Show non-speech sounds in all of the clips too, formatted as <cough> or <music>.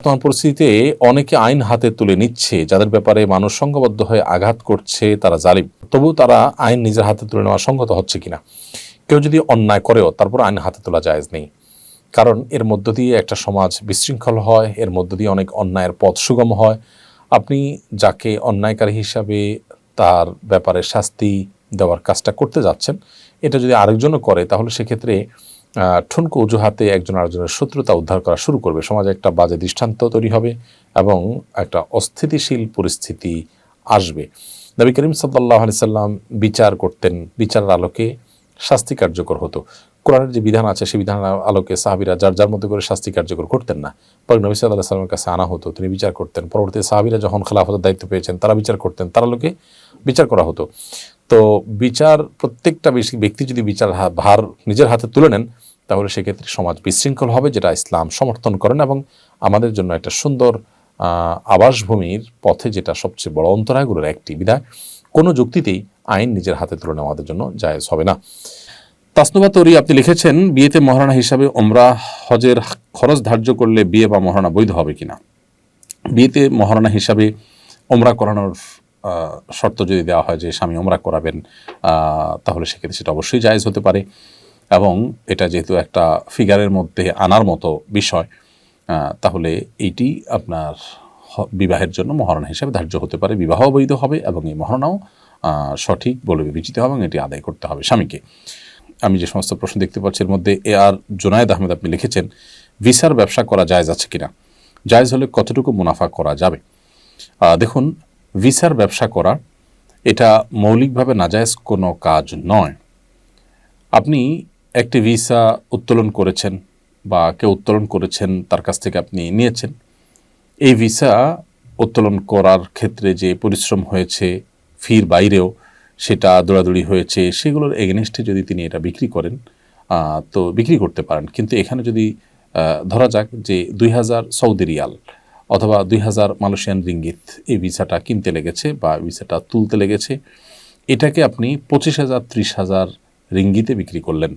বর্তমান পরিস্থিতিতে অনেকে আইন হাতে তুলে নিচ্ছে। যাদের ব্যাপারে মানুষ সংঘবদ্ধ হয়ে আঘাত করছে, তারা জালিম। তবু তারা আইন নিজের হাতে তুলে নেওয়া সঙ্গত হচ্ছে কিনা? কেউ যদি অন্যায় করেও তারপর আইন হাতে তোলা জায়েজ নেই। কারণ এর মধ্য দিয়ে একটা সমাজ বিশৃঙ্খল হয়, এর মধ্য দিয়ে অনেক অন্যায়ের পথ সুগম হয়। আপনি যাকে অন্যায়কারী হিসাবে তার ব্যাপারে শাস্তি দেওয়ার কাজটা করতে যাচ্ছেন, এটা যদি আরেকজনও করে, তাহলে সেক্ষেত্রে ঠুনকো অজুহাতে একজন আরেকজনের শত্রুতা উদ্ধার করা শুরু করবে। সমাজে একটা বাজে দৃষ্টান্ত তৈরি হবে এবং একটা অস্থিতিশীল পরিস্থিতি আসবে। নবী করিম সাল্লাহ সাল্লাম বিচার করতেন, বিচারের আলোকে শাস্তি কার্যকর হতো। কোরআনের যে বিধান আছে সেই বিধানের আলোকে সাহাবিরা যার যার মধ্যে করে শাস্তি কার্যকর করতেন না। পরে নবী সাল্লাহ সাল্লামের কাছে আনা হতো, তিনি বিচার করতেন। পরবর্তী সাহাবিরা যখন খেলাফতের দায়িত্ব পেয়েছেন, তারা বিচার করতেন। তার আলোকে বিচার করা হতো। তো বিচার, প্রত্যেকটা ব্যক্তি যদি বিচার ভার নিজের হাতে তুলে নেন, তাহলে সেক্ষেত্রে সমাজ বিশৃঙ্খল হবে, যেটা ইসলাম সমর্থন করেন এবং আমাদের জন্য একটা সুন্দর আবাসভূমির পথে যেটা সবচেয়ে বড় অন্তরায়গুলোর একটি বিধায় কোনো যুক্তিতেই আইন নিজের হাতে তুলে নেওয়া আমাদের জন্য জায়েজ হবে না। তাসনুবা তরি, আপনি লিখেছেন, বিয়েতে মহারানা হিসাবে ওমরা হজের খরচ ধার্য করলে বিয়ে বা মহারানা বৈধ হবে কিনা? বিয়েতে মহারানা হিসাবে ওমরা করানোর শর্ত যদি দেওয়া হয় যে স্বামী ওমরা করাবেন তাহলে সেক্ষেত্রে সেটা অবশ্যই জায়েজ হতে পারে। এবং এটা যেহেতু একটা ফিগারের মধ্যে আনার মতো বিষয় তাহলে এইটি আপনার বিবাহের জন্য মহারণা হিসেবে ধার্য হতে পারে, বিবাহ বৈধ হবে এবং এই মহারণাও সঠিক বলে বিবেচিত হবে এবং এটি আদায় করতে হবে স্বামীকে। আমি যে সমস্ত প্রশ্ন দেখতে পাচ্ছি এর মধ্যে এ আর জোনায়েদ আহমেদ আপনি লিখেছেন, ভিসার ব্যবসা করা জায়জ আছে কিনা? জায়েজ হলে কতটুকু মুনাফা করা যাবে? দেখুন ভিসার ব্যবসা করা, এটা মৌলিকভাবে নাজায়েজ কোনো কাজ নয়। আপনি একটি ভিসা উত্তোলন করেছেন বা কেউ উত্তোলন করেছেন, তার কাছ থেকে আপনি নিয়েছেন। এই ভিসা উত্তোলন করার ক্ষেত্রে যে পরিশ্রম হয়েছে, ফির বাইরেও সেটা দৌড়াদৌড়ি হয়েছে, সেগুলোর এগেনস্টে যদি তিনি এটা বিক্রি করেন তো বিক্রি করতে পারেন। কিন্তু এখানে যদি ধরা যাক যে দুই হাজার সৌদি রিয়াল অথবা দুই হাজার মালয়েশিয়ান রিঙ্গিত এই ভিসাটা কিনতে লেগেছে বা ভিসাটা তুলতে লেগেছে। এটাকে আপনি পঁচিশ হাজার, ত্রিশ হাজার রিঙ্গিতে বিক্রি করলেন।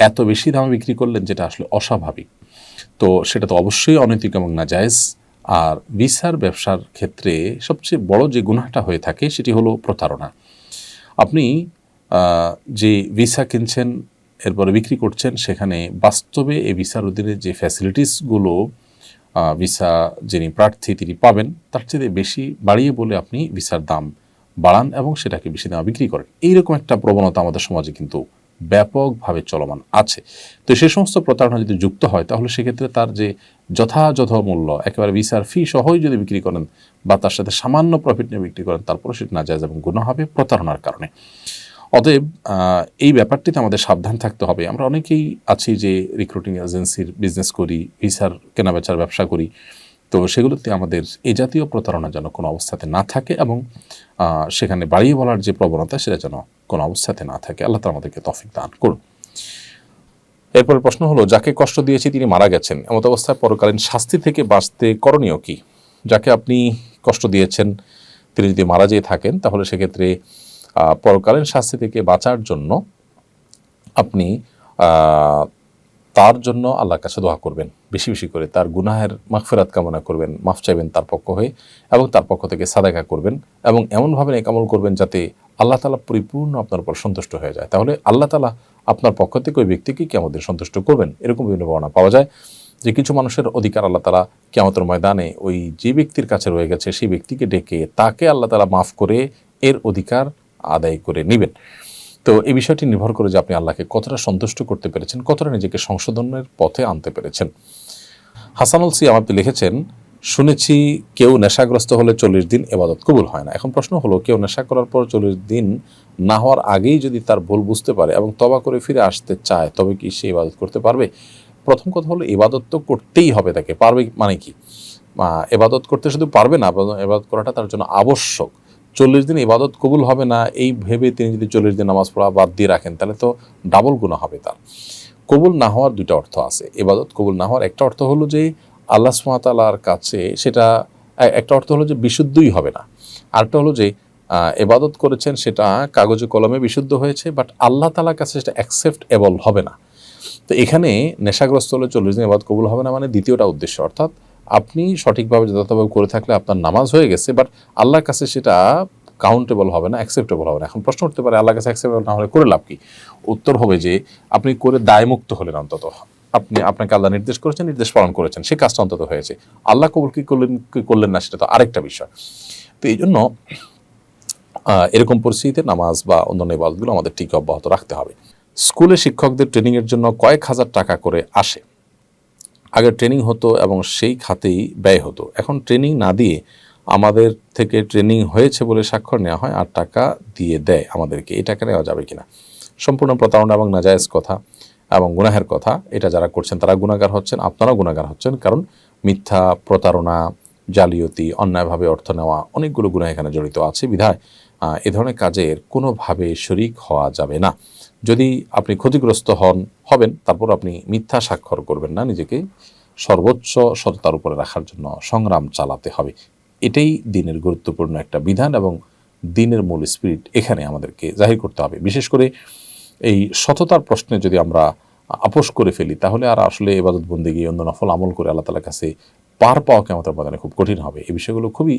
এত বেশি দামে বিক্রি করলেন যেটা আসলে অস্বাভাবিক। তো সেটা তো অবশ্যই অনৈতিক এবং নাজায়েজ। আর ভিসার ব্যবসার ক্ষেত্রে সবচেয়ে বড় যে গুনাহটা হয়ে থাকে সেটি হলো প্রতারণা। আপনি যে ভিসা কিনছেন, এরপরে বিক্রি করছেন, সেখানে বাস্তবে এই ভিসার অধীনে যে ফ্যাসিলিটিসগুলো ভিসা যিনি প্রার্থী, তিনি পাবেন। তার চেয়ে বেশি বাড়িয়ে বলে আপনি ভিসার দাম বাড়ান এবং সেটাকে বেশি দামে বিক্রি করেন। এইরকম একটা প্রবণতা আমাদের সমাজে কিন্তু ব্যাপকভাবে চলমান আছে। তো সে সমস্ত প্রতারণা যদি যুক্ত হয়, তাহলে সেক্ষেত্রে তার যে যথাযথ মূল্য, একেবারে ভিসার ফি সহই যদি বিক্রি করেন বা তার সাথে সামান্য প্রফিট নিয়ে বিক্রি করেন তারপরে সেটা নাজায়জ এবং গুণ হবে প্রতারণার কারণে। অতএব এই ব্যাপারটিতে আমাদের সাবধান থাকতে হবে। আমরা অনেকেই আছি যে রিক্রুটিং এজেন্সির বিজনেস করি ভিসার কেনাবেচার ব্যবসা করি। তো সেগুলোতে আমাদের এ জাতীয় প্রতারণা যেন কোনো অবস্থাতে না থাকে এবং সেখানে বাড়িয়ে বলার যে প্রবণতা সেটা যেন কোনো অবস্থাতে না থাকে। আল্লাহ তালা আমাদেরকে তফিক দান করুন। এরপর প্রশ্ন হলো, যাকে কষ্ট দিয়েছি তিনি মারা গেছেন। এমত অবস্থায় পরকালীন শাস্তি থেকে বাঁচতে করণীয় কি? যাকে আপনি কষ্ট দিয়েছেন, তিনি যদি মারা যেয়ে থাকেন, তাহলে সেক্ষেত্রে পরকালীন শাস্তি থেকে বাঁচার জন্য আপনি তার জন্য আল্লাহর কাছে দোয়া করবেন। বেশি বেশি করে তার গুনাহের মাগফিরাত কামনা করবেন, মাফ চাইবেন তার পক্ষ হয়ে এবং তার পক্ষ থেকে সাদাকা করবেন এবং এমনভাবে নেকামল করবেন যাতে আল্লাহ তালা পরিপূর্ণ আপনার উপর সন্তুষ্ট হয়ে যায়। তাহলে আল্লাহ তালা আপনার পক্ষ থেকে ওই ব্যক্তিকে কি আমাদের সন্তুষ্ট করবেন। এরকম বিভিন্ন বর্ণনা পাওয়া যায় যে কিছু মানুষের অধিকার আল্লাহ তালা কেমতের ময়দানে ওই যে ব্যক্তির কাছে রয়ে গেছে, সেই ব্যক্তিকে ডেকে তাকে আল্লাহ তালা মাফ করে এর অধিকার আদায় করে নেবেন। তো এই বিষয়টি নির্ভর করে যে আপনি আল্লাহকে কতটা সন্তুষ্ট করতে পেরেছেন, কতটা নিজেকে সংশোধনের পথে আনতে পেরেছেন। হাসানুল সিয়াম আপনি লিখেছেন, শুনেছি কেউ নেশাগ্রস্ত হলে চল্লিশ দিন এবাদত কবুল হয় না। এখন প্রশ্ন হলো, কেউ নেশা করার পর চল্লিশ দিন না হওয়ার আগেই যদি তার ভুল বুঝতে পারে এবং তবা করে ফিরে আসতে চায়, তবে কি সে ইবাদত করতে পারবে? প্রথম কথা হলো ইবাদত তো করতেই হবে তাকে। পারবে মানে কি? এবাদত করতে শুধু পারবে না এবাদত করাটা তার জন্য আবশ্যক। চল্লিশ দিন ইবাদত কবুল হবে না, এই ভেবে তিনি যদি চল্লিশ দিন নামাজ পড়া বাদ দিয়ে রাখেন, তাহলে তো ডাবল গুণা হবে তার। কবুল না হওয়ার দুটো অর্থ আছে। এবাদত কবুল না হওয়ার একটা অর্থ হলো যে আল্লাহ সুমাতালার কাছে সেটা একটা অর্থ হলো যে বিশুদ্ধই হবে না। আরেকটা হলো যে এবাদত করেছেন সেটা কাগজে কলমে বিশুদ্ধ হয়েছে বাট আল্লাহ তালার কাছে সেটা অ্যাকসেপ্টেবল হবে না। তো এখানে নেশাগ্রস্ত হলে চল্লিশ দিন এবাদ কবুল হবে না মানে দ্বিতীয়টা উদ্দেশ্য, অর্থাৎ আপনি সঠিকভাবে যথাযথভাবে করে থাকলে আপনার নামাজ হয়ে গেছে বাট আল্লাহর কাছে সেটা কাউন্টেবল হবে না অ্যাকসেপ্টেবল হবে না। এখন প্রশ্ন উঠতে পারে, আল্লাহর কাছে অ্যাকসেপ্টেবল না হলে করে লাভ কি? উত্তর হবে যে, আপনি করে দায়মুক্ত হলেন অন্তত। আপনি, আপনাকে আল্লাহ নির্দেশ করেছেন, নির্দেশ পালন করেছেন সেই কাজটা অন্তত হয়েছে। আল্লাহ কবুল কি করলেন কি করলেন না সেটা তো আরেকটা বিষয়। তো এই জন্য এরকম পরিস্থিতিতে নামাজ বা অন্যান্য ইবাদতগুলো আমাদের ঠিক অব্যাহত রাখতে হবে। স্কুলে শিক্ষকদের ট্রেনিংয়ের জন্য কয়েক হাজার টাকা করে আসে। আগে ট্রেনিং হতো এবং সেই খাতেই ব্যয় হতো। এখন ট্রেনিং না দিয়ে আমাদের থেকে ট্রেনিং হয়েছে বলে স্বাক্ষর নেওয়া হয় আর টাকা দিয়ে দেয় আমাদেরকে। এই টাকা নেওয়া যাবে কিনা? সম্পূর্ণ প্রতারণা এবং নাজায়েজ কথা এবং গুনাহের কথা, এটা যারা করছেন তারা গুণাগার হচ্ছেন, আপনারাও গুণাগার হচ্ছেন। কারণ মিথ্যা, প্রতারণা, জালিয়াতি, অন্যায়ভাবে অর্থ নেওয়া অনেকগুলো গুণা এখানে জড়িত আছে। বিধায় এ ধরনের কাজের কোনোভাবে শরিক হওয়া যাবে না। যদি আপনি ক্ষতিগ্রস্ত হন, হবেন, তারপর আপনি মিথ্যা স্বাক্ষর করবেন না, নিজেকে সর্বোচ্চ সততার উপরে রাখার জন্য সংগ্রাম চালাতে হবে। এটাই দিনের গুরুত্বপূর্ণ একটা বিধান এবং দিনের মূল স্পিরিট এখানে আমাদেরকে জাহির করতে হবে। বিশেষ করে এই সততার প্রশ্নে যদি আমরা আপোষ করে ফেলি, তাহলে আর আসলে এবাদত গিয়ে অন্য নফল আমল করে আল্লাহ তালার কাছে পার পাওয়া কেমতের বাদানে খুব কঠিন হবে। এই বিষয়গুলো খুবই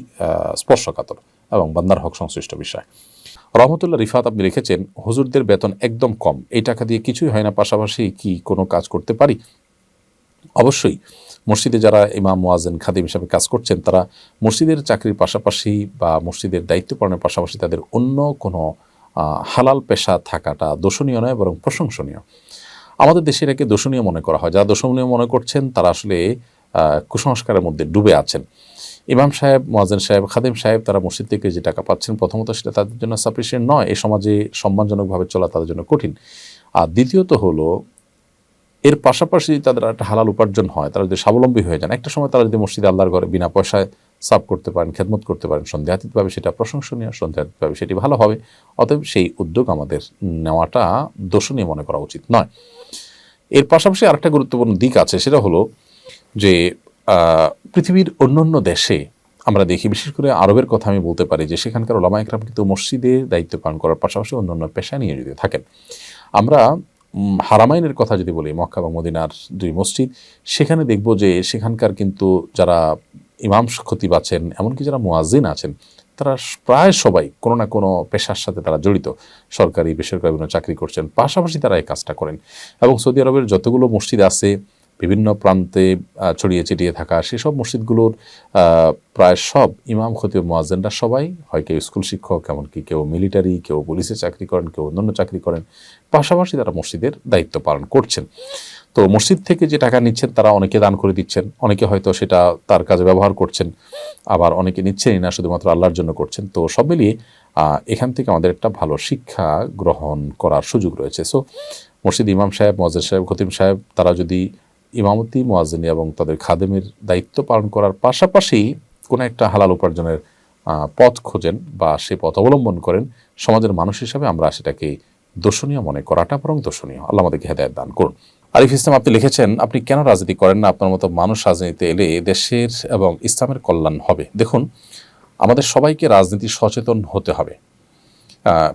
স্পর্শকাতর এবং বান্দার হক সংশ্লিষ্ট বিষয়। রহমতুল্লাহ রিফাত আপনি লিখেছেন হুজুরদের বেতন একদম কম। এই টাকা দিয়ে কিছুই হয় না, পাশাপাশি কি কোনো কাজ করতে পারি? অবশ্যই, মসজিদে যারা ইমাম মোয়াজেন খাদিম হিসাবে কাজ করছেন, তারা মসজিদের চাকরির পাশাপাশি বা মসজিদের দায়িত্ব পালনের পাশাপাশি তাদের অন্য কোনো হালাল পেশা থাকাটা দোষণীয় নয়, বরং প্রশংসনীয়। আমাদের দেশে এটাকে দোষণীয় মনে করা হয়। যারা দোষণীয় মনে করছেন, তারা আসলে কুসংস্কারের মধ্যে ডুবে আছেন। ইমাম সাহেব মোয়াজেন সাহেব, খাদিম সাহেব তারা মসজিদ থেকে যে টাকা পাচ্ছেন, প্রথমত সেটা তাদের জন্য সাফিসিয়েন্ট নয়। এই সমাজে সম্মানজনকভাবে চলা তাদের জন্য কঠিন। আর দ্বিতীয়ত হলো, এর পাশাপাশি তাদের একটা হালাল উপার্জন হয়, তারা যদি স্বাবলম্বী হয়ে যান, একটা সময় তারা যদি মসজিদে আল্লাহর ঘরে বিনা পয়সায় সাফ করতে পারেন, খেদমত করতে পারেন সন্দেহাতীতভাবে সেটা প্রশংসনীয় সন্দেহাতীতভাবে সেটি ভালো হবে। অতএব সেই উদ্যোগ আমাদের নেওয়াটা দোষণীয় মনে করা উচিত নয়। এর পাশাপাশি আরেকটা গুরুত্বপূর্ণ দিক আছে, সেটা হলো যে পৃথিবীর অন্যান্য দেশে আমরা দেখি, বিশেষ করে আরবের কথা আমি বলতে পারি, যে সেখানকার ওলামা একরাম কিন্তু মসজিদের দায়িত্ব পালন করার পাশাপাশি অন্যান্য পেশা নিয়ে যদি থাকেন। আমরা হারামাইনের কথা যদি বলি, মক্কা এবং মদিনার দুই মসজিদ, সেখানে দেখব যে সেখানকার কিন্তু যারা ইমাম খতিব আছেন, এমনকি যারা মুয়াজ্জিন আছেন, তারা প্রায় সবাই কোনো না কোনো পেশার সাথে তারা জড়িত। সরকারি, বেসরকারি বিভিন্ন চাকরি করছেন, পাশাপাশি তারা এই কাজটা করেন। এবং সৌদি আরবের যতগুলো মসজিদ আছে বিভিন্ন প্রান্তে ছড়িয়ে ছিটিয়ে থাকা সেসব মসজিদগুলোর প্রায় সব ইমাম, খতিব মোয়াজেনরা সবাই হয় কেউ স্কুল শিক্ষক, এমনকি কেউ মিলিটারি, কেউ পুলিশে চাকরি করেন, কেউ অন্যান্য চাকরি করেন, পাশাপাশি তারা মসজিদের দায়িত্ব পালন করছেন। তো মসজিদ থেকে যে টাকা নিচ্ছেন তারা অনেকে দান করে দিচ্ছেন, অনেকে হয়তো সেটা তার কাজে ব্যবহার করছেন, আবার অনেকে নিচ্ছেনই না, শুধুমাত্র আল্লাহর জন্য করছেন। তো সব মিলিয়ে এখান থেকে আমাদের একটা ভালো শিক্ষা গ্রহণ করার সুযোগ রয়েছে। সো মসজিদ ইমাম সাহেব মজাদ সাহেব খতিম সাহেব, তারা যদি ইমামতি মোয়াজিনী এবং তাদের খাদেমের দায়িত্ব পালন করার পাশাপাশি কোনো একটা হালাল উপার্জনের পথ খোঁজেন বা সে পথ অবলম্বন করেন। সমাজের মানুষ হিসাবে আমরা সেটাকে দোষণীয় মনে করাটা বরং দোষণীয়। আল্লাহ আমাদেরকে হেদায়ত দান করুন। আরিফ ইসলাম, আপনি লিখেছেন, আপনি কেন রাজনীতি করেন না? আপনার মতো মানুষ রাজনীতিতে এলে দেশের এবং ইসলামের কল্যাণ হবে। দেখুন, আমাদের সবাইকে রাজনীতি সচেতন হতে হবে।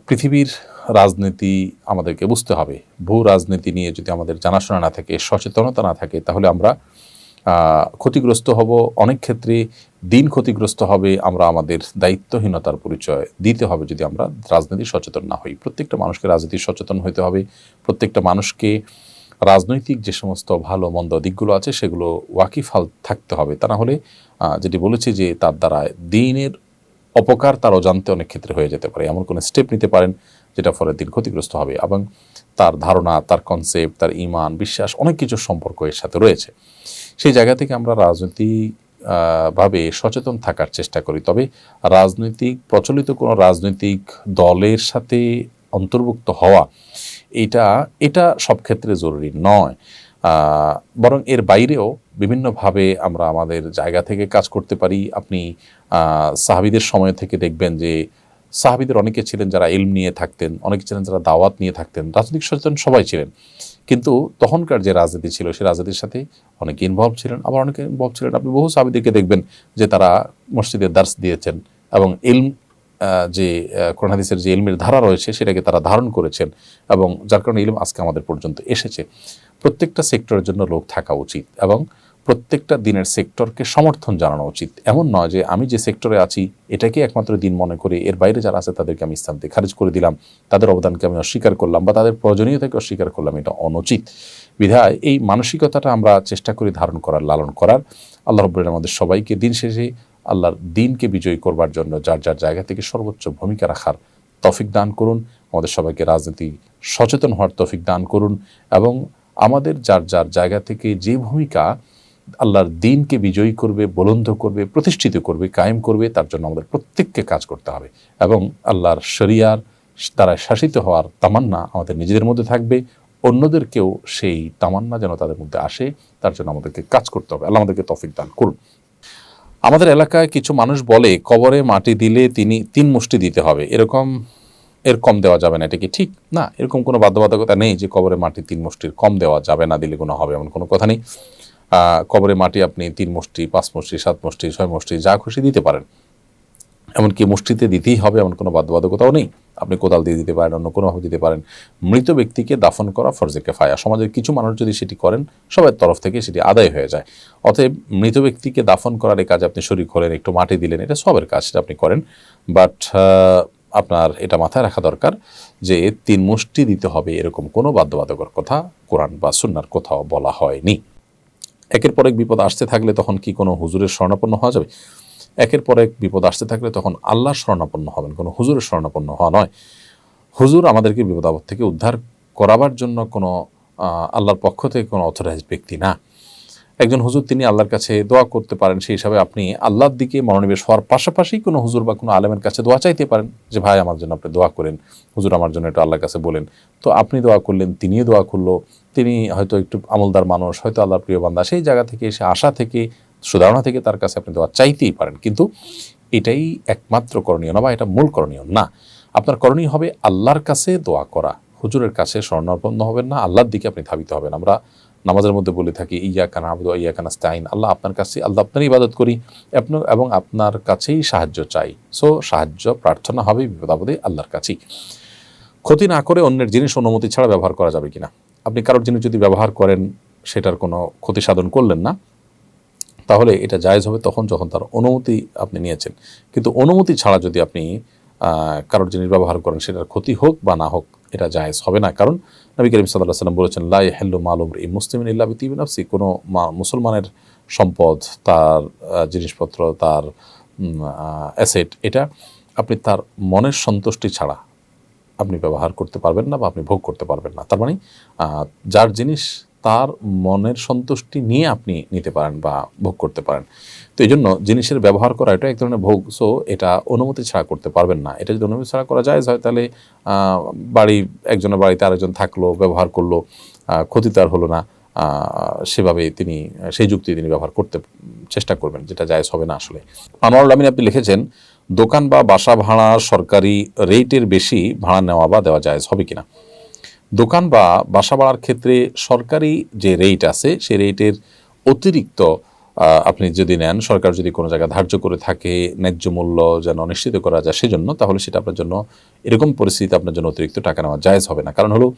পৃথিবীর রাজনীতি আমাদেরকে বুঝতে হবে। ভূ রাজনীতি নিয়ে যদি আমাদের জানাশোনা না থাকে, সচেতনতা না থাকে, তাহলে আমরা ক্ষতিগ্রস্ত হব। অনেক ক্ষেত্রে দিন ক্ষতিগ্রস্ত হবে, আমরা আমাদের দায়িত্বহীনতার পরিচয় দিতে হবে যদি আমরা রাজনীতি সচেতন না হই। প্রত্যেকটা মানুষকে রাজনীতি সচেতন হতে হবে। প্রত্যেকটা মানুষকে রাজনৈতিক যে সমস্ত ভালো, মন্দ দিকগুলো আছে, সেগুলো ওয়াকিফাল থাকতে হবে। তা না হলে যেটি বলেছি যে তার দ্বারা দিনের অপকার তার অজান্তে অনেক ক্ষেত্রে হয়ে যেতে পারে। এমন কোনো স্টেপ নিতে পারেন যেটা ফলে দিন ক্ষতিগ্রস্ত হবে এবং তার ধারণা তার কনসেপ্ট তার ইমান বিশ্বাস অনেক কিছুর সম্পর্ক এর সাথে রয়েছে। সেই জায়গা থেকে আমরা রাজনৈতিক আহ, ভাবে সচেতন থাকার চেষ্টা করি। তবে রাজনৈতিক প্রচলিত কোনো রাজনৈতিক দলের সাথে অন্তর্ভুক্ত হওয়া এটা এটা সব ক্ষেত্রে জরুরি নয়। বরং এর বাইরেও বিভিন্নভাবে আমরা আমাদের জায়গা থেকে কাজ করতে পারি। আপনি সাহাবিদের সময় থেকে দেখবেন যে সাহাবিদের অনেকে ছিলেন যারা ইলম নিয়ে থাকতেন অনেকে ছিলেন যারা দাওয়াত নিয়ে থাকতেন রাজনৈতিক সচেতন সবাই ছিলেন। কিন্তু তখনকার যে রাজনীতি ছিল সেই রাজনীতির সাথে অনেকে ইনভলভ ছিলেন আবার অনেকে ইনভলভ ছিলেন। আপনি বহু সাহাবিদেরকে দেখবেন যে তারা মসজিদে দার্স দিয়েছেন এবং আহ, যে আহ, কোরআন হাদিসের যে ইলমের ধারা রয়েছে সেটাকে তারা ধারণ করেছেন এবং যার কারণে ইলম আজকে আমাদের পর্যন্ত এসেছে। প্রত্যেকটা সেক্টরের জন্য লোক থাকা উচিত এবং প্রত্যেকটা দিনের সেক্টরকে সমর্থন জানানো উচিত। এমন নয় যে আমি যে সেক্টরে আছি এটাকে একমাত্র দিন মনে করে এর বাইরে যারা আছে, তাদেরকে আমি ইসলাম থেকে খারিজ করে দিলাম, তাদের অবদানকে আমি অস্বীকার করলাম বা তাদের প্রয়োজনীয়তাকে অস্বীকার করলাম, এটা অনুচিত। বিধায় এই মানসিকতাটা আমরা চেষ্টা করি ধারণ করার, লালন করার। আল্লাহ রব্বুল আমাদের সবাইকে দিন শেষে আল্লাহর দিনকে বিজয়ী করবার জন্য যার যার জায়গা থেকে সর্বোচ্চ ভূমিকা রাখার তফিক দান করুন। আমাদের সবাইকে রাজনীতি সচেতন হওয়ার তফিক দান করুন এবং আমাদের যার যার জায়গা থেকে যে ভূমিকা আল্লাহর দিনকে বিজয়ী করবে, বুলন্দ করবে, প্রতিষ্ঠিত করবে, কায়েম করবে, তার জন্য আমাদের প্রত্যেককে কাজ করতে হবে। এবং আল্লাহর শরিয়ার দ্বারা শাসিত হওয়ার তামান্না আমাদের নিজেদের মধ্যে থাকবে, অন্যদেরকেও সেই তামান্না যেন তাদের মধ্যে আসে, তার জন্য আমাদেরকে কাজ করতে হবে। আল্লাহ আমাদেরকে তফিক দান করুন। আমাদের এলাকায় কিছু মানুষ বলে, কবরে মাটি দিলে তিনি তিন মুষ্টি দিতে হবে। এরকম এর কম দেওয়া যাবে না, এটা কি ঠিক? না, এরকম কোনো বাধ্যবাধকতা নেই যে কবরে মাটি তিন মুষ্টির কম দেওয়া যাবে না, দিলে কোনো হবে, এমন কোনো কথা নেই। কবরে মাটি আপনি তিন মুষ্টি, পাঁচ মুষ্টি, সাত মুষ্টি, ছয় মুষ্টি, যা খুশি দিতে পারেন। এমনকি মুষ্টিতে দিতেই হবে, এমন কোনো বাধ্যবাধকতাও নেই। আপনি কোদাল দিয়ে দিতে পারেন, অন্য কোনোভাবে দিতে পারেন। মৃত ব্যক্তিকে দাফন করা ফরজে কেফায়া। সমাজের কিছু মানুষ যদি সেটি করেন, সবার তরফ থেকে সেটি আদায় হয়ে যায়। অতএব মৃত ব্যক্তিকে দাফন করার এই কাজে আপনি শরিক হলেন একটু মাটি দিলেন, এটা সবের কাজ, সেটা আপনি করেন। বাট আপনার এটা মাথায় রাখা দরকার যে তিন মুষ্টি দিতে হবে এরকম কোনো বাধ্যবাধকর কথা কোরআন বা সুন্নার কোথাও বলা হয়নি। একের পর এক বিপদ আসতে থাকলে তখন কি কোনো হুজুরের স্বর্ণাপন্ন হওয়া যাবে? একের পর এক বিপদ আসতে থাকলে তখন আল্লাহ স্বর্ণাপন্ন হবেন, কোনো হুজুরের স্বর্ণাপন্ন হওয়া নয়। হুজুর আমাদেরকে বিপদ আপদ থেকে উদ্ধার করাবার জন্য কোনো আল্লাহর পক্ষ থেকে কোনো অথরাইজ ব্যক্তি না। একজন হুজুর তিনি আল্লাহর কাছে দোয়া করতে পারেন, সেই হিসাবে আপনি আল্লাহর দিকে মনোনিবেশ হওয়ার পাশাপাশি কোনো হুজুর বা কোনো আলেমের কাছে দোয়া চাইতে পারেন যে, ভাই, আমার জন্য আপনি দোয়া করেন, হুজুর আমার জন্য একটু আল্লাহর কাছে বলেন। তো আপনি দোয়া করলেন, তিনিও দোয়া করল, তিনি হয়তো একটু আমলদার মানুষ, হয়তো আল্লাহর প্রিয় বান্দা, সেই জায়গা থেকে এসে আশা থেকে, সুধারণা থেকে তার কাছে আপনি দোয়া চাইতেই পারেন। কিন্তু এটাই একমাত্র করণীয় না বা এটা মূল করণীয় না। আপনার করণীয় হবে আল্লাহর কাছে দোয়া করা। হুজুরের কাছে স্বর্ণাপন্ন হবেন না, আল্লাহর দিকে আপনি ধাবিত হবেন। আমরা নামাজের মধ্যে বলে থাকি ইয়া কানা আবদু ইয়া কানা স্তাইন আল্লাহ আপনার কাছে, আল্লাহ আপনার ইবাদত করি এবং আপনার কাছেই সাহায্য চাই। সো, সাহায্য, প্রার্থনা হবে বিপদাবদে আল্লাহর কাছেই। ক্ষতি না করে অন্যের জিনিস অনুমতি ছাড়া ব্যবহার করা যাবে কিনা? আপনি কারোর জিনিস যদি ব্যবহার করেন, সেটার কোনো ক্ষতি সাধন করলেন না, তাহলে এটা জায়েজ হবে তখন যখন তার অনুমতি আপনি নিয়েছেন। কিন্তু অনুমতি ছাড়া যদি আপনি কারোর জিনিস ব্যবহার করেন, সেটার ক্ষতি হোক বা না হোক, এটা জায়েজ হবে না। কারণ নবী করিম সাল্লাহ সাল্লাম বলেছেন লাই হেল্লু মালুম এই মুসলিম ইল্লা বিতিবিন আফসি কোনো মুসলমানের সম্পদ, তার জিনিসপত্র, তার অ্যাসেট, এটা আপনি তার মনের সন্তুষ্টি ছাড়া আপনি ব্যবহার করতে পারবেন না বা আপনি ভোগ করতে পারবেন না। তার মানে যার জিনিস তার মনের সন্তুষ্টি নিয়ে আপনি নিতে পারেন বা ভোগ করতে পারেন। তো এই জন্য জিনিসের ব্যবহার করা, এটা এক ধরনের ভোগ। সো এটা অনুমতি ছাড়া করতে পারবেন না। এটা যদি অনুমতি ছাড়া করা যায়, হয় তাহলে বাড়ি, একজনের বাড়িতে আরেকজন থাকল, ব্যবহার করল ক্ষতি তার হলো না। সেভাবে তিনি, সেই যুক্তি তিনি ব্যবহার করতে চেষ্টা করবেন, যেটা জায়জ হবে না আসলে। আনোয়ারুল আমিন আপনি লিখেছেন, দোকান বা বাসা ভাড়া সরকারি রেটের বেশি ভাড়া নেওয়া বা দেওয়া জায়জ হবে কিনা? দোকান বা বাসা বাড়ার ক্ষেত্রে সরকারি যে রেট আছে, সেই রেটের অতিরিক্ত আপনি যদি নেন, সরকার যদি কোনো জায়গায় ধার্য করে থাকে, ন্যায্য মূল্য যেন নিশ্চিত করা যায় সেজন্য, তাহলে সেটা আপনার জন্য এরকম পরিস্থিতি আপনার জন্য অতিরিক্ত টাকা নেওয়া জায়জ হবে না। কারণ হলো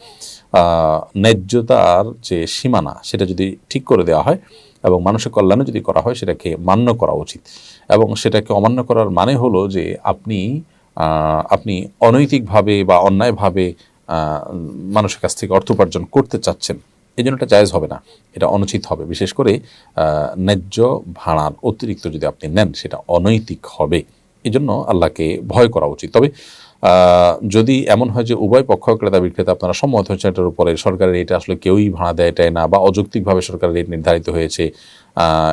ন্যায্যতার যে সীমানা, সেটা যদি ঠিক করে দেওয়া হয় এবং মানুষের কল্যাণে যদি করা হয়, সেটাকে মান্য করা উচিত। এবং সেটাকে অমান্য করার মানে হলো যে আপনি আপনি অনৈতিকভাবে বা অন্যায়ভাবে মানুষের কাছ থেকে অর্থ উপার্জন করতে চাচ্ছেন, এই জন্য এটা জায়েজ হবে না। এটা অনুচিত হবে। বিশেষ করে ন্যায্য ভাড়ার অতিরিক্ত যদি আপনি নেন, সেটা অনৈতিক হবে। এই জন্য আল্লাহকে ভয় করা উচিত। তবে যদি এমন হয় যে উভয় পক্ষ, ক্রেতা, বিক্রেতা আপনারা সম্মত হয়েছে এটার উপরে, সরকারের এটা আসলে কেউই ভাড়া দেয় এটাই না বা অযৌক্তিকভাবে সরকারের রেট নির্ধারিত হয়েছে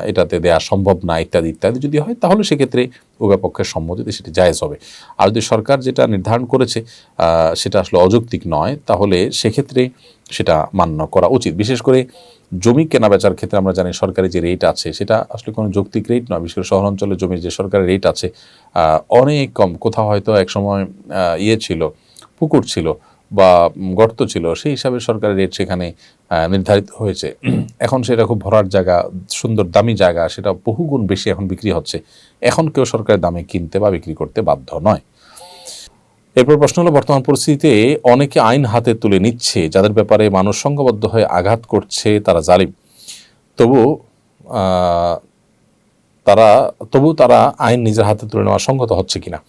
এটাতে দেওয়া সম্ভব না, ইত্যাদি ইত্যাদি। যদি হয়, তাহলে সেক্ষেত্রে উভয় পক্ষের সম্মতিতে সেটি জায়েজ হবে। আর যদি সরকার যেটা নির্ধারণ করেছে সেটা আসলে অযৌক্তিক নয়, তাহলে সেক্ষেত্রে সেটা মান্য করা উচিত। বিশেষ করে জমি কেনা বেচার ক্ষেত্রে আমরা জানি সরকারি যে রেট আছে, সেটা আসলে কোনো যৌক্তিক রেট নয়। বিশেষ করে শহরাঞ্চলে জমির যে সরকারি রেট আছে অনেক কম। কোথাও হয়তো একসময় ইয়ে ছিল, পুকুর ছিল বা গর্ত ছিল, সেই হিসাবে সরকারের রেট সেখানে নির্ধারিত হয়েছে। এখন সেটা খুব ভরার জায়গা, সুন্দর দামি জায়গা, সেটা বহুগুণ বেশি এখন বিক্রি হচ্ছে। এখন কেউ সরকারের দামে কিনতে বা বিক্রি করতে বাধ্য নয়। এরপর প্রশ্ন হলো, বর্তমান পরিস্থিতিতে অনেকে আইন হাতে তুলে নিচ্ছে, যাদের ব্যাপারে মানুষ সংঘবদ্ধ হয়ে আঘাত করছে, তারা জালিম। তবু তারা তবু তারা আইন নিজের হাতে তুলে নেওয়া সঙ্গত হচ্ছে কিনা?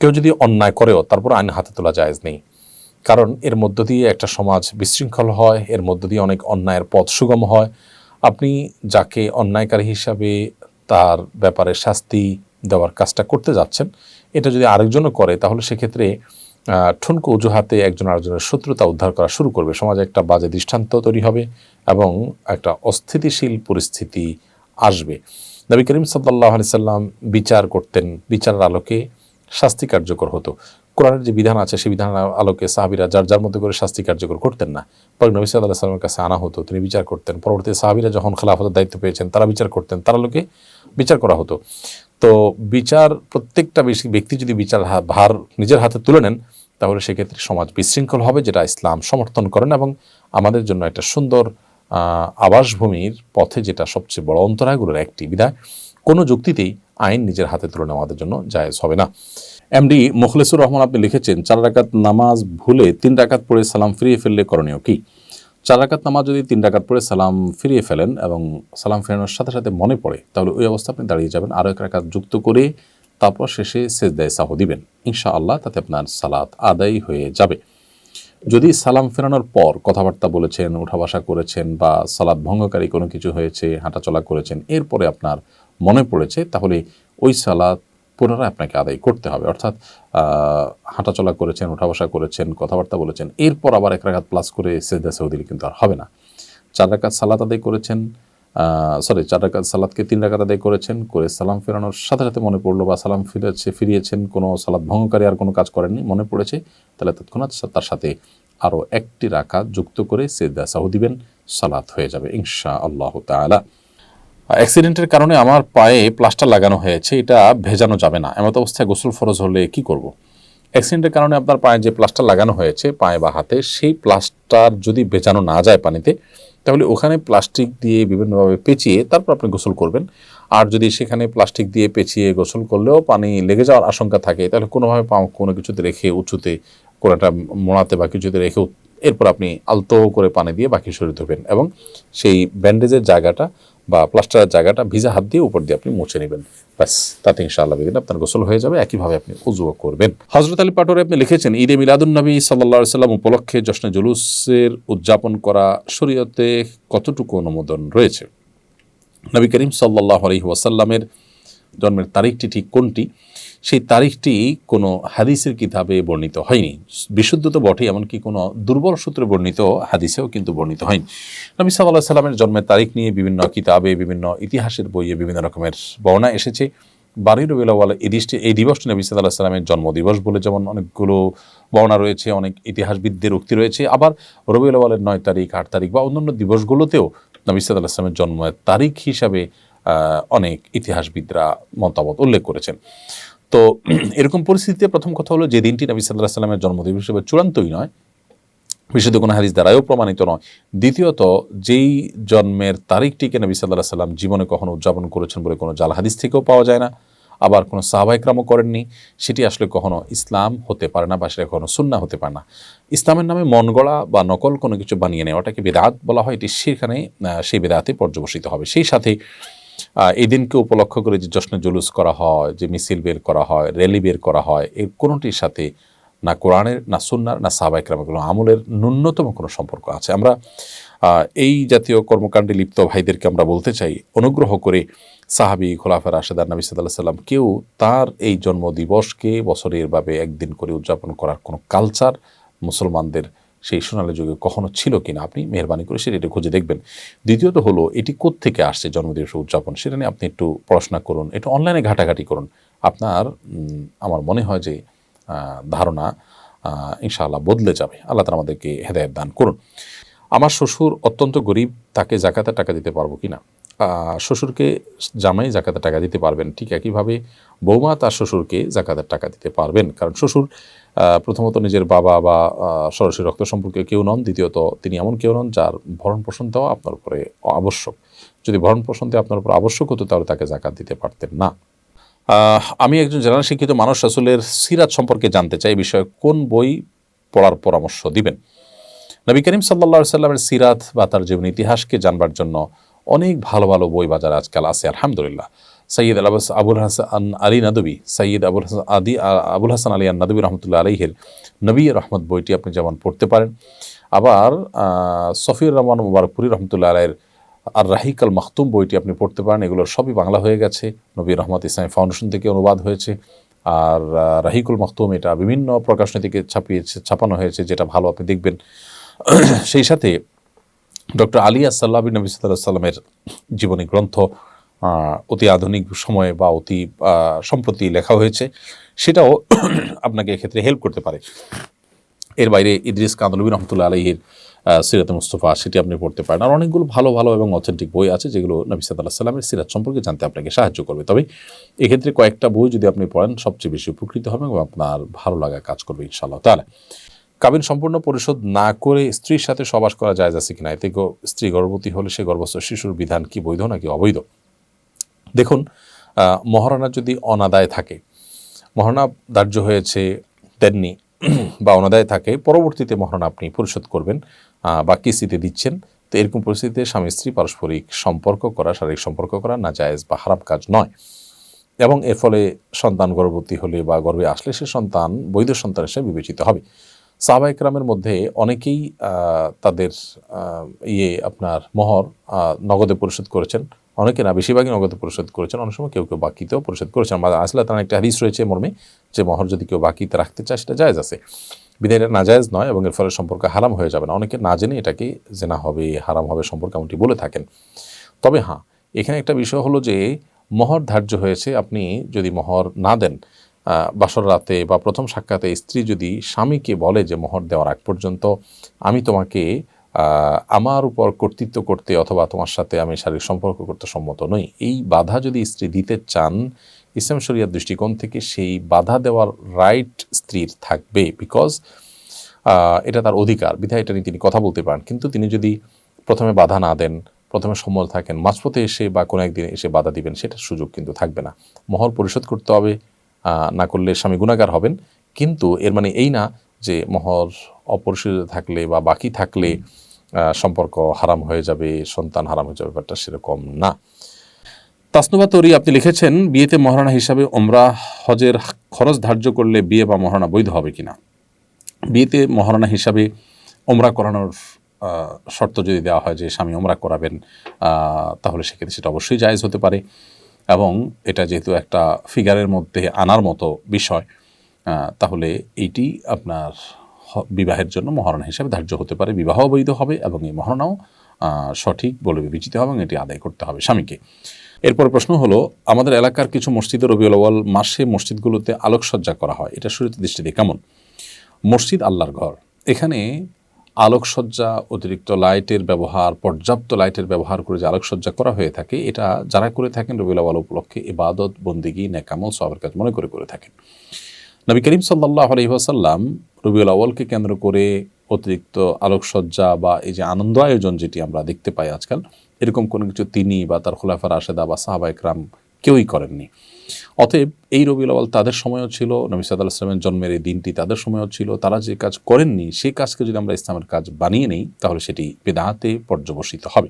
কেউ যদি অন্যায় করেও তারপর আইন হাতে তোলা জায়েজ নেই। কারণ এর মধ্য দিয়ে একটা সমাজ বিশৃঙ্খল হয়, এর মধ্য দিয়ে অনেক অন্যায়ের পথ সুগম হয়। আপনি যাকে অন্যায়কারী হিসাবে তার ব্যাপারে শাস্তি দেওয়ার কাজটা করতে যাচ্ছেন, এটা যদি আরেকজনও করে, তাহলে সেক্ষেত্রে ঠুনকো অজুহাতে একজন আরেকজনের শত্রুতা উদ্ধার করা শুরু করবে। সমাজে একটা বাজে দৃষ্টান্ত তৈরি হবে এবং একটা অস্থিতিশীল পরিস্থিতি আসবে। নবী করিম সাল্লাহ আলি সাল্লাম বিচার করতেন, বিচারের আলোকে শাস্তি কার্যকর হতো। কোরআনের যে বিধান আছে, সেই বিধানের আলোকে সাহাবিরা যার যার মধ্যে করে শাস্তি কার্যকর করতেন না। পরে নবী সাল্লাহ সাল্লামের কাছে আনা হতো, তিনি বিচার করতেন। পরবর্তীতে সাহাবিরা যখন খেলাফতের দায়িত্ব পেয়েছেন, তারা বিচার করতেন, তার আলোকে বিচার করা হতো। তো বিচার, প্রত্যেকটা ব্যক্তি যদি বিচার ভার নিজের হাতে তুলে নেন, তাহলে সেক্ষেত্রে সমাজ বিশৃঙ্খল হবে, যেটা ইসলাম সমর্থন করেন এবং আমাদের জন্য একটা সুন্দর আবাসভূমির পথে যেটা সবচেয়ে বড় অন্তরায়গুলোর একটি বিধায়, কোনো যুক্তিতেই আইন নিজের হাতে তুলে নেওয়া আমাদের জন্য জায়েজ হবে না। এমডি মুখলেসুর রহমান আপনি লিখেছেন, চার রাকাত নামাজ ভুলে তিন রাকাত পড়ে সালাম ফিরিয়ে ফেললে করণীয় কি? চার রাকাত নামাজ যদি তিন রাকাত পড়ে সালাম ফিরিয়ে ফেলেন এবং সালাম ফেরানোর সাথে সাথে মনে পড়ে, তাহলে ওই অবস্থা আপনি দাঁড়িয়ে যাবেন। আরও এক রাকাত যুক্ত করে তারপর শেষে সেজদায় সাহ দিবেন। ইনশাআল্লাহ তাতে আপনার সালাত আদায় হয়ে যাবে। যদি সালাম ফেরানোর পর কথাবার্তা বলেছেন উঠা বসা করেছেন বা সালাদ ভঙ্গকারী কোনো কিছু হয়েছে, হাঁটাচলা করেছেন, এরপরে আপনার মনে পড়েছে, তাহলে ওই সালাদ পুনরায় আপনাকে আদায় করতে হবে। অর্থাৎ হাঁটাচলা করেছেন উঠা বসা করেছেন, কথাবার্তা বলেছেন, এরপর আবার এক রাখাত প্লাস করে সেও দিলে কিন্তু আর হবে না। চার রাকাত সালাত আদায় করেছেন সরি চার রাকাত সালাদকে তিন রাকাত আদায় করেছেন, করে সালাম ফেরানোর সাথে সাথে মনে পড়ল বা সালাম ফিরেছে, ফিরিয়েছেন, কোনো সালাদ ভঙ্গকারী আর কোনো কাজ করেননি, মনে পড়েছে। তাহলে তৎক্ষণাৎ তার সাথে আরও একটি রাকাত যুক্ত করে সেজদা সাহু দিবেন, সালাত হয়ে যাবে ইনশা আল্লাহ তাআলা। অ্যাক্সিডেন্টের কারণে আমার পায়ে প্লাস্টার লাগানো হয়েছে, এটা ভেজানো যাবে না। এমত অবস্থায় গোসল ফরজ হলে কি করব? অ্যাক্সিডেন্টের কারণে আপনার পায়ে যে প্লাস্টার লাগানো হয়েছে, পায়ে বা হাতে, সেই প্লাস্টার যদি ভেজানো না যায় পানিতে, তাহলে ওখানে প্লাস্টিক দিয়ে বিভিন্নভাবে পেঁচিয়ে তারপর আপনি গোসল করবেন। আর যদি সেখানে প্লাস্টিক দিয়ে পেঁচিয়ে গোসল করলেও পানি লেগে যাওয়ার আশঙ্কা থাকে, তাহলে কোনোভাবে পা কোনো কিছুতে রেখে উঁচুতে কোনো একটা মোড়াতে বা কিছুতে রেখে এরপর আপনি আলতো করে পানি দিয়ে বাকি শরীর ধোবেন। এবং সেই ব্যান্ডেজের জায়গাটা বা প্লাস্টারের জায়গাটা ভিজা হাত দিয়ে উপর দিয়ে আপনি মুছে নেবেন। ব্যাস, তাতে ইনশাআল্লাহ বেদিন আপনার গোসল হয়ে যাবে, একইভাবে আপনি উজুও করবেন। হজরত আলী পাটোরে আপনি লিখেছেন, ঈদে মিলাদুন্নবী সাল্লা সাল্লাম উপলক্ষে জশ্নে জুলুসের উদযাপন করা শরীয়তে কতটুকু অনুমোদন রয়েছে? নবী করিম সাল্লাহ আলহি ওয়াসাল্লামের জন্মের তারিখটি ঠিক কোনটি? সেই তারিখটি কোনো হাদিসের কিতাবে বর্ণিত হয়নি। বিশুদ্ধ তো বটেই এমনকি কোনো দুর্বল সূত্রে বর্ণিত হাদিসেও কিন্তু বর্ণিত হয়নি। নবী সাল্লাহ সাল্লামের জন্মের তারিখ নিয়ে বিভিন্ন কিতাবে, বিভিন্ন ইতিহাসের বইয়ে বিভিন্ন রকমের বর্ণনা এসেছে। বারোই রবিউল এই দিসটি এই দিবসটি নবী সাল্লাহ সাল্লামের জন্মদিবস বলে যেমন অনেকগুলো বর্ণনা রয়েছে, অনেক ইতিহাসবিদদের উক্তি রয়েছে। আবার রবিউল আওয়ালের নয় তারিখ, আট তারিখ বা অন্যান্য দিবসগুলোতেও নবী সাল্লাহ সাল্লামের জন্মের তারিখ হিসাবে অনেক ইতিহাসবিদরা মতামত উল্লেখ করেছেন। তো <clears throat> এরকম পরিস্থিতিতে প্রথম কথা হলো যে দিনটি নবী সাল্লাহ সাল্লামের জন্মদিবস হিসেবে চূড়ান্তই নয়। বিশুদ্ধ কোনো হাদিস দ্বারাও প্রমাণিত নয়। দ্বিতীয়ত, যেই জন্মের তারিখটিকে নবী সাল্লাহ সাল্লাম জীবনে কখনো উদযাপন করেছেন বলে কোনো জাল হাদিস থেকেও পাওয়া যায় না। আবার কোনো সাহাবাইকরামও করেননি। সেটি আসলে কখনো ইসলাম হতে পারে না বা সেটা কখনো সুন্না হতে পারে না। ইসলামের নামে মন গড়া বা নকল কোনো কিছু বানিয়ে নেওয়াটাকে বেদাত বলা হয়। এটি সেখানে সেই বেদাতে পর্যবসিত হবে। সেই সাথে এই দিনকে উপলক্ষ করে যে জশ্নে জুলুস করা হয়, যে মিছিল বের করা হয়, র্যালি বের করা হয়, এর কোনোটির সাথে না কোরআনের, না সুন্নার, না সাহাবাইকরাম এগুলো আমলের ন্যূনতম কোনো সম্পর্ক আছে। আমরা এই জাতীয় কর্মকাণ্ডে লিপ্ত ভাইদেরকে আমরা বলতে চাই, অনুগ্রহ করে সাহাবি খোলাফার রাশেদার নবী সাল্লাহ সাল্লাম কেউ তার এই জন্মদিবসকে বছরের ভাবে একদিন করে উদযাপন করার কোনো কালচার মুসলমানদের সেই সোনালী যুগে কখনো ছিল কিনা, আপনি মেহরবানি করে সেটা একটু খুঁজে দেখবেন। দ্বিতীয়ত হলো, এটি থেকে আসছে জন্মদিবস উদযাপন? সেটা নিয়ে আপনি একটু পড়াশোনা করুন, একটু অনলাইনে ঘাটাঘাটি করুন। আপনার আমার মনে হয় যে ধারণা ইনশাআল্লাহ বদলে যাবে। আল্লাহ তালা আমাদেরকে হেদায়ত দান করুন। আমার শ্বশুর অত্যন্ত গরিব, তাকে জাকাতে টাকা দিতে পারব কি না শ্বশুরকে জামাই জাকাতে টাকা দিতে পারবেন, ঠিক একইভাবে বৌমা তার শ্বশুরকে জাকাতের টাকা দিতে পারবেন। কারণ শ্বশুর প্রথমত নিজের বাবা বা সরাসরি রক্ত সম্পর্কে কেউ নন, দ্বিতীয়ত তিনি এমন কেউ নন যার ভরণ পোষণ দেওয়া আপনার উপরে আবশ্যক। যদি ভরণ পোষণ দেওয়া আপনার উপর আবশ্যক হতো, তাহলে তাকে জাকাত দিতে পারতেন না। আমি একজন জেনারেল শিক্ষিত মানুষ, রাসূলের সিরাত সম্পর্কে জানতে চাই বিষয়ে কোন বই পড়ার পরামর্শ দিবেন? নবী করিম সাল্লা সাল্লামের সিরাত বা তার জীবন ইতিহাসকে জানবার জন্য অনেক ভালো ভালো বই বাজার আজকাল আছে, আলহামদুলিল্লাহ। সৈয়দ আলাবাস আবুল হাসান আলী নাদবী, সৈয়দ আবুল হাসান আদি আবুল হাসান আলী আন নাদবী রহমতুল্লাহ আলহের নবী রহমত বইটি আপনি যেমন পড়তে পারেন। আবার সফির রহমান মুবারকপুরি রহমতুল্লাহ আলাইয়ের আর রাহিকাল মাহতুম বইটি আপনি পড়তে পারেন। এগুলো সবই বাংলা হয়ে গেছে। নবী রহমত ইসলামী ফাউন্ডেশন থেকে অনুবাদ হয়েছে। আর রাহিকুল মাহতুম এটা বিভিন্ন প্রকাশনী থেকে ছাপিয়েছে, ছাপানো হয়েছে, যেটা ভালো আপনি দেখবেন। সেই সাথে ডক্টর আলী আসাল্লাবি নবী সাল্লামের জীবনী গ্রন্থ অতি আধুনিক সময়ে বা অতি সম্প্রতি লেখা হয়েছে। সেটাও <clears throat> আপনাকে এক্ষেত্রে হেল্প করতে পারে। এর বাইরে ইদ্রিস কান্দলবী রহমতুল্লাহ আলহির সিরাত মুস্তফা, সেটি আপনি পড়তে পারেন। আর অনেকগুলো ভালো ভালো এবং অথেন্টিক বই আছে, যেগুলো নবী সাল্লাহ সাল্লামের সিরাত সম্পর্কে জানতে আপনাকে সাহায্য করবে। তবে এক্ষেত্রে কয়েকটা বই যদি আপনি পড়েন, সবচেয়ে বেশি উপকৃত হবে এবং আপনার ভালো লাগা কাজ করবে ইনশাআল্লাহ তাহলে কাবিন সম্পূর্ণ পরিশোধ না করে স্ত্রীর সাথে সবাস করা যায় আছে কিনা? এতে স্ত্রী গর্ভবতী হলে সে গর্ভস্থ শিশুর বিধান কি বৈধ নাকি অবৈধ? দেখুন মহারণা যদি অনাদায় থাকে, মহারণা ধার্য হয়েছে দেননি <clears throat> বা অনাদায় থাকে, পরবর্তীতে মহারণা আপনি পরিশোধ করবেন বা কিস্তিতে দিচ্ছেন, তো এরকম পরিস্থিতিতে স্বামী স্ত্রী পারস্পরিক সম্পর্ক করা, শারীরিক সম্পর্ক করা না জায়েজ বা খারাপ কাজ নয়। এবং এর ফলে সন্তান গর্ভবতী হলে বা গর্ভে আসলে সে সন্তান, বৈধ সন্তান হিসেবে বিবেচিত হবে। সাহবা একরামের মধ্যে অনেকেই তাদের ইয়ে আপনার মহর নগদে পরিশোধ করেছেন। অনেকে না, বেশিরভাগই নগদে পরিশোধ করেছেন। অনেক সময় কেউ কেউ বাকিতেও পরিশোধ করেছেন। আমাদের আসলে তার একটা হাদিস রয়েছে মর্মে, যে মহর যদি কেউ বাকিতে রাখতে চায়, সেটা জায়েজ আছে। বিধায় এটা নাজায়েজ নয় এবং এর ফলে সম্পর্ক হারাম হয়ে যাবে না। অনেকে না জেনে এটাকে জেনা হবে, হারাম হবে সম্পর্ক এমনটি বলে থাকেন। তবে হ্যাঁ এখানে একটা বিষয় হলো যে, মহর ধার্য হয়েছে, আপনি যদি মহর না দেন বাসর রাতে বা প্রথম সাক্ষাতে স্ত্রী যদি স্বামীকে বলে যে মহর দেওয়ার আগ পর্যন্ত আমি তোমাকে আমার উপর কর্তৃত্ব করতে অথবা তোমার সাথে আমি শারীরিক সম্পর্ক করতে সম্মত নই। এই বাধা যদি স্ত্রী দিতে চান, ইসলাম শরিয়ার দৃষ্টিকোণ থেকে সেই বাধা দেওয়ার রাইট স্ত্রীর থাকবে বিকজ এটা তার অধিকার। বিধায় এটা নিয়ে তিনি কথা বলতে পারেন। কিন্তু তিনি যদি প্রথমে বাধা না দেন, প্রথমে সম্মত থাকেন, মাঝপথে এসে বা কোনো একদিন এসে বাধা দিবেন, সেটার সুযোগ কিন্তু থাকবে না। মহর পরিশোধ করতে হবে না করলে স্বামী গুণাগার হবেন। কিন্তু এর মানে এই না যে মহর অপরিশোধিত থাকলে বা বাকি থাকলে সম্পর্ক হারাম হয়ে যাবে, সন্তান হারাম হয়ে যাবে, ব্যাপারটা সেরকম না। তাসনুবা তরি আপনি লিখেছেন, বিয়েতে মহারণা হিসাবে ওমরা হজের খরচ ধার্য করলে বিয়ে বা মহারণা বৈধ হবে কিনা? বিয়েতে মহারণা হিসাবে ওমরা করানোর শর্ত যদি দেওয়া হয় যে স্বামী ওমরা করাবেন তাহলে সেক্ষেত্রে সেটা অবশ্যই জায়েজ হতে পারে। এবং এটা যেহেতু একটা ফিগারের মধ্যে আনার মতো বিষয় তাহলে এইটি আপনার বিবাহের জন্য মহারণা হিসাবে ধার্য হতে পারে, বিবাহ বৈধ হবে এবং এই মহারণাও সঠিক বলে বিবেচিত হবে এবং এটি আদায় করতে হবে স্বামীকে। এরপর প্রশ্ন হলো, আমাদের এলাকার কিছু মসজিদের রবিউল আউয়াল মাসে মসজিদগুলোতে আলোকসজ্জা করা হয়, এটা শুরুতে দৃষ্টিতে কেমন? মসজিদ আল্লাহর ঘর। এখানে আলোকসজ্জা, অতিরিক্ত লাইটের ব্যবহার, পর্যাপ্ত লাইটের ব্যবহার করে যে আলোকসজ্জা করা হয়ে থাকে, এটা যারা করে থাকেন রবিউল আউয়াল উপলক্ষে ইবাদত, বন্দিগি নেকামল সবের কাজ মনে করে করে থাকেন। নবী করিম সাল্লাহ আলহিহাসাল্লাম রবিউল আউ্বালকে কেন্দ্র করে অতিরিক্ত আলোকসজ্জা বা এই যে আনন্দ আয়োজন যেটি আমরা দেখতে পাই আজকাল, এরকম কোনো কিছু তিনি বা তার খোলাফার আশেদা বা সাহাবা একরাম কেউই করেননি। অতএব এই রবিউল আউ্বাল তাদের সময়ও ছিল, নবী সাদ ইসলামের জন্মের এই দিনটি তাদের সময়ও ছিল। তারা যে কাজ করেননি সেই কাজকে যদি আমরা ইসলামের কাজ বানিয়ে নিই, তাহলে সেটি বেদাহাতে পর্যবসিত হবে।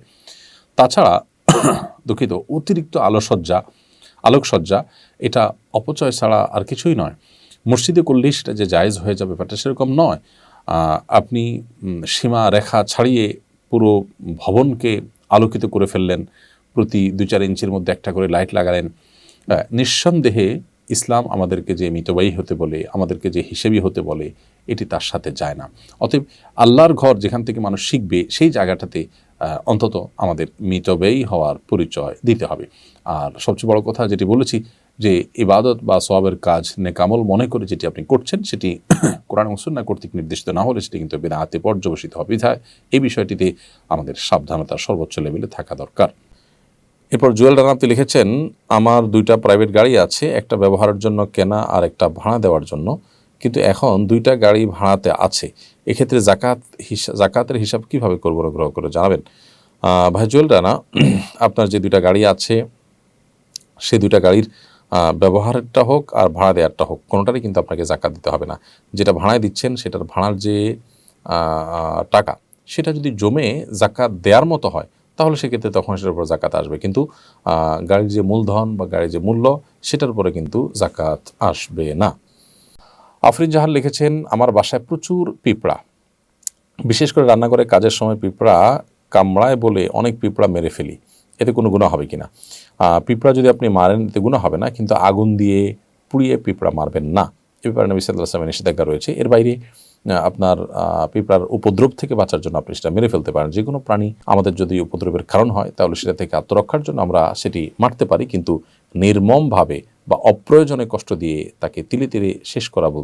তাছাড়া <coughs> দুঃখিত, অতিরিক্ত আলোসজ্জা আলোকসজ্জা, এটা অপচয় ছাড়া আর কিছুই নয়। মসজিদে করলেই সেটা যে জায়েজ হয়ে যাবে ব্যাপারটা সেরকম নয়। আপনি সীমা রেখা ছাড়িয়ে পুরো ভবনকে আলোকিত করে ফেললেন প্রতি দু চার ইঞ্চির মধ্যে একটা করে লাইট লাগালেন। নিঃসন্দেহে ইসলাম আমাদেরকে যে মিতবায়ী হতে বলে, আমাদেরকে যে হিসেবি হতে বলে, এটি তার সাথে যায় না। অতএব আল্লাহর ঘর যেখান থেকে মানুষ শিখবে, সেই জায়গাটাতে অন্তত আমাদের মিতব্যয়ী হওয়ার পরিচয় দিতে হবে। আর সবচেয়ে বড় কথা যেটি বলেছি, যে ইবাদত বা সওয়াবের কাজ নেকামল মনে করে যেটি আপনি করছেন, সেটি <clears throat> কোরআন মুসন্না কর্তৃক নির্দেশিত না হলে সেটি কিন্তু বেদাহাতে পর্যবসিত হবে। বিধায় এই বিষয়টিতে আমাদের সাবধানতা সর্বোচ্চ লেভেলে থাকা দরকার। এরপর জুয়েল রানাতে লিখেছেন, আমার দুইটা প্রাইভেট গাড়ি আছে, একটা ব্যবহারের জন্য কেনা আর একটা ভাড়া দেওয়ার জন্য। কিন্তু এখন দুইটা গাড়ি ভাড়াতে আছে। এক্ষেত্রে জাকাত হিসা, জাকাতের হিসাব কীভাবে করব অনুগ্রহ করে জানাবেন? ভাই জুয়েল রানা, <clears throat> আপনার যে দুইটা গাড়ি আছে, সে দুইটা গাড়ির ব্যবহারেরটা হোক আর ভাড়া দেওয়ারটা হোক, কোনোটারই কিন্তু আপনাকে জাকাত দিতে হবে না। যেটা ভাড়ায় দিচ্ছেন, সেটার ভাড়ার যে টাকা, সেটা যদি জমে জাকাত দেওয়ার মতো হয় তাহলে সেক্ষেত্রে তখন সেটার উপর জাকাত আসবে। কিন্তু গাড়ির যে মূলধন বা গাড়ির যে মূল্য সেটার উপরে কিন্তু জাকাত আসবে না। আফরিন জাহান লিখেছেন আমার বাসায় প্রচুর পিঁপড়া। বিশেষ করে রান্নাঘরে কাজের সময় পিঁপড়া কামড়ায় বলে অনেক পিঁপড়া মেরে ফেলি। এতে কোনো গুণা হবে কিনা? আহ, পিঁপড়া যদি আপনি মারেন এতে গুণা হবে না। কিন্তু আগুন দিয়ে পুড়িয়ে পিঁপড়া মারবেন না। এ ব্যাপারে নবী সাল্লাহ আসলামের নিষেধাজ্ঞা রয়েছে। এর বাইরে আপনার পিঁপড়ার উপদ্রব থেকে বাঁচার জন্য আপনি সেটা মেরে ফেলতে পারেন। যে কোনো প্রাণী আমাদের যদি উপদ্রবের কারণ হয়, তাহলে সেটা থেকে আত্মরক্ষার জন্য আমরা সেটি মারতে পারি, কিন্তু নির্মমভাবে বা অপ্রয়োজনে কষ্ট দিয়ে তাকে তিলে তিলে শেষ করা